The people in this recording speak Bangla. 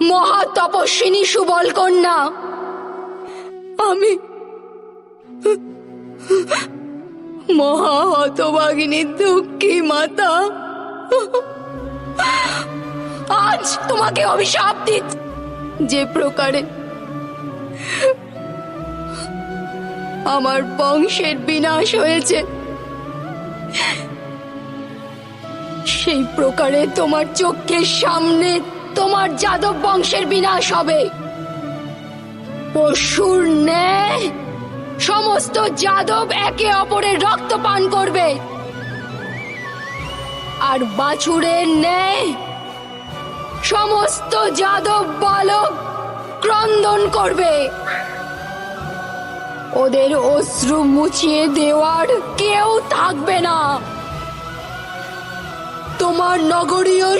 মহা তপস্বিনী সুবল কন্যা আমি মহা হতভাগিনী দুঃখী মাতা। আজ তোমাকে অভিশাপ দিত। যে প্রকারে আমার বংশের বিনাশ হয়েছে, সেই প্রকারে তোমার চোখের সামনে তোমার যাদব বংশের বিনাশ হবে। পশুর ন্যায় সমস্ত যাদব একে অপরের রক্ত পান করবে। আর বাছুরের ন্যায় সমস্ত যাদব বালক ক্রন্দন করবে। ওদের অশ্রু মুছিয়ে দেওয়ার কেউ থাকবে না। তোমার নগরীয়